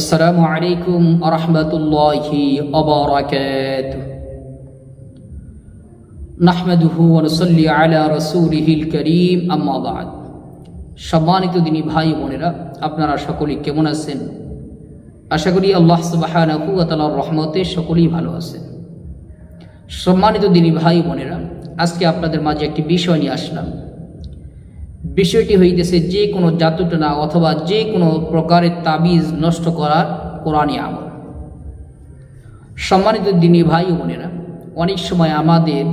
আসসালামু আলাইকুম আরহামতুল্লাহি অবরাকাত নাহমেদুহু ওনসল্লি আলা রসুলহিল করিম আম্মাবাদ সম্মানিত দিনী ভাই বোনেরা, আপনারা সকলেই কেমন আছেন? আশা করি আল্লাহ সুবাহানাহু তালার রহমতে সকলেই ভালো আছেন। সম্মানিত দিনী ভাই বোনেরা, আজকে আপনাদের মাঝে একটি বিষয় নিয়ে আসলাম। বিষয়টি হইতেছে যে কোনো জাতুটনা অথবা যে কোনো প্রকারের তাবিজ নষ্ট করার কোরআনী আমল। সম্মানিত দিনী ভাই ও বোনেরা, অনেক সময় আমাদের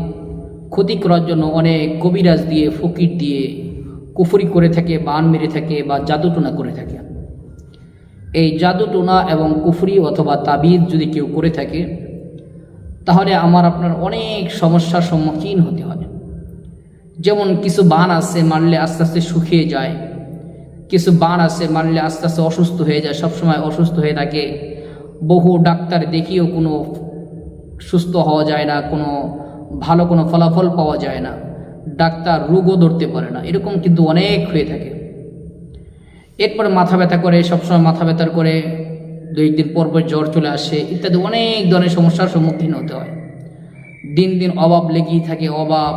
ক্ষতি করার জন্য অনেক কবিরাজ দিয়ে, ফকির দিয়ে কুফরি করে থাকে, বান মেরে থাকে বা জাদুটোনা করে থাকে। এই জাদুটোনা এবং কুফরি অথবা তাবিজ যদি কেউ করে থাকে, তাহলে আমার আপনার অনেক সমস্যার সম্মুখীন হতে হয় যেমন কিছু বান আছে, মারলে আস্তে আস্তে শুকিয়ে যায়। কিছু বান আছে, মারলে আস্তে আস্তে অসুস্থ হয়ে যায়, সবসময় অসুস্থ হয়ে থাকে। বহু ডাক্তার দেখিয়েও কোনো সুস্থ হওয়া যায় না, কোনো ভালো কোনো ফলাফল পাওয়া যায় না। ডাক্তার রোগও ধরতে পারে না, এরকম কিন্তু অনেক হয়ে থাকে। এরপরে মাথা ব্যথা করে, সবসময় মাথা ব্যথার করে, দুই দিন পর পর জ্বর চলে আসে, ইত্যাদি অনেক ধরনের সমস্যার সম্মুখীন হতে হয়। দিন দিন অভাব লেগেই থাকে, অভাব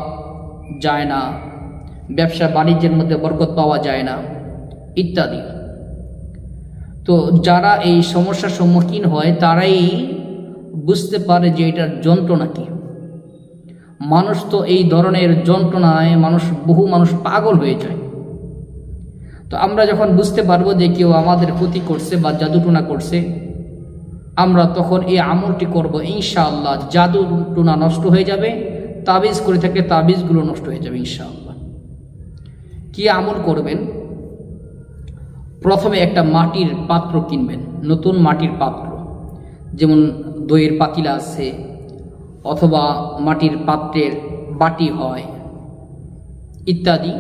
যায় না। ব্যবসা বাণিজ্যের মধ্যে বরকত পাওয়া যায় না, ইত্যাদি। তো যারা এই সমস্যার সম্মুখীন হয়, তারাই বুঝতে পারে যে এটার যন্ত্রণা কী। মানুষ তো এই ধরনের যন্ত্রণায় মানুষ, বহু মানুষ পাগল হয়ে যায়। তো আমরা যখন বুঝতে পারব যে কেউ আমাদের ক্ষতি করছে বা জাদুটুনা করছে, আমরা তখন এই আমলটি করব, ইনশাআল্লাহ। জাদু টুনা নষ্ট হয়ে যাবে তাবিজ করে থাকলে তাবিজগুলো নষ্ট হয়ে যাবে ইনশাআল্লাহ। কি আমল করবেন? প্রথমে একটা মাটির পাত্র কিনবেন, নতুন মাটির পাত্র। যেমন দইয়ের পাতিলা আছে, অথবা মাটির পাত্রের বাটি হয়, ইত্যাদি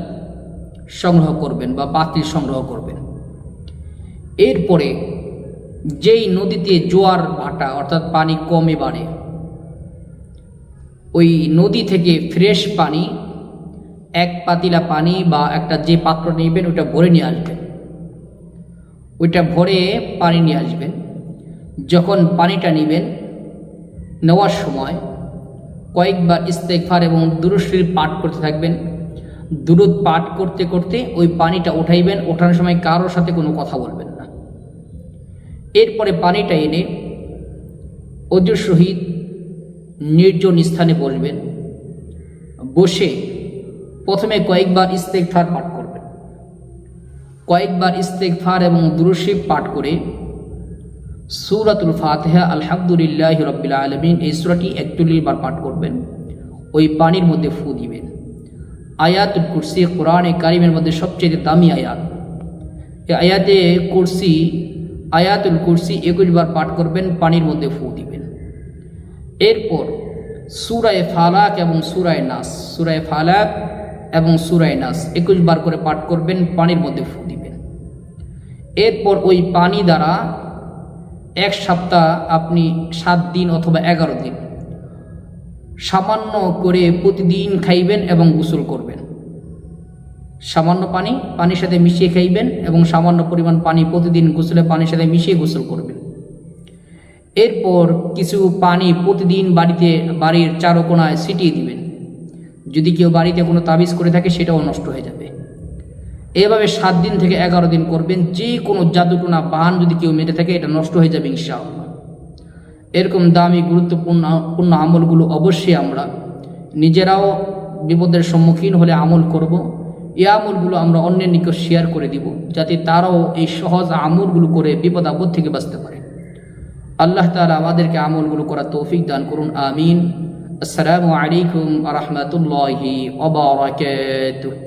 সংগ্রহ করবেন বা পাতিল সংগ্রহ করবেন। এরপরে যেই নদীতে জোয়ার ভাটা, অর্থাৎ পানি কমে বাড়ে ওই নদী থেকে ফ্রেশ পানি, এক পাতিলা পানি বা একটা যে পাত্র নেবেন ওটা ভরে নিয়ে আসবেন। ওইটা ভরে পানি নিয়ে আসবেন। যখন পানিটা নেবেন, নেওয়ার সময় কয়েকবার ইস্তেকফার এবং দুরুশ্রীর পাঠ করতে থাকবেন। দুরুদ পাঠ করতে করতে ওই পানিটা উঠাইবেন ওঠানোর সময় কারোর সাথে কোনো কথা বলবেন না। এরপরে পানিটা এনে অজুর সহিত নির্জন স্থানে বলবেন। বসে প্রথমে কয়েকবার ইস্তেকফার পাঠ করবেন। কয়েকবার ইস্তেকফার এবং দুরুশিব পাঠ করে সুরাতুল ফাতেহা, আলহামদুলিল্লাহ রব্বিল আলমিন এই সুরাটি একচল্লিশ বার পাঠ করবেন। ওই পানির মধ্যে ফু দিবেন। আয়াতুল কুরসি কোরআনে কারিমের মধ্যে সবচেয়ে দামি আয়াত। আয়াতে কুরসি, আয়াতুল কুরসি একুশ বার পাঠ করবেন, পানির মধ্যে ফু দিবেন। এরপর সুরায় ফালাক এবং সুরায় নাস, সুরায় ফালাক এবং সুরায় নাস একুশ বার করে পাঠ করবেন, পানির মধ্যে ফু দিবেন। এরপর ওই পানি দ্বারা এক সপ্তাহ আপনি সাত দিন অথবা এগারো দিন সামান্য করে প্রতিদিন খাইবেন এবং গোসল করবেন। সামান্য পানি, পানির সাথে মিশিয়ে খাইবেন এবং সামান্য পরিমাণ পানি প্রতিদিন গোসলে পানির সাথে মিশিয়ে গোসল করবেন। এরপর কিছু পানি প্রতিদিন বাড়িতে, বাড়ির চারকোনায় ছিটিয়ে দিবেন। যদি কেউ বাড়িতে কোনো তাবিজ করে থাকে, সেটাও নষ্ট হয়ে যাবে। এভাবে সাত দিন থেকে এগারো দিন করবেন, যে কোনো জাদুটোনা বান যদি কেউ মেরে থাকে, এটা নষ্ট হয়ে যাবে ইনশাআল্লাহ। এরকম দামি, গুরুত্বপূর্ণ, পূর্ণ আমলগুলো অবশ্যই আমরা নিজেরাও বিপদের সম্মুখীন হলে আমল করব। এই আমলগুলো আমরা অন্যের নিকট শেয়ার করে দিব, যাতে তারাও এই সহজ আমলগুলো করে বিপদ আপদ থেকে বাঁচতে পারে। আল্লাহ তালা আমাদেরকে আমলগুলো করার তৌফিক দান করুন আমিন। আসসালামু আলাইকুম রহমতুল্লাহি ওবরাকাতুহু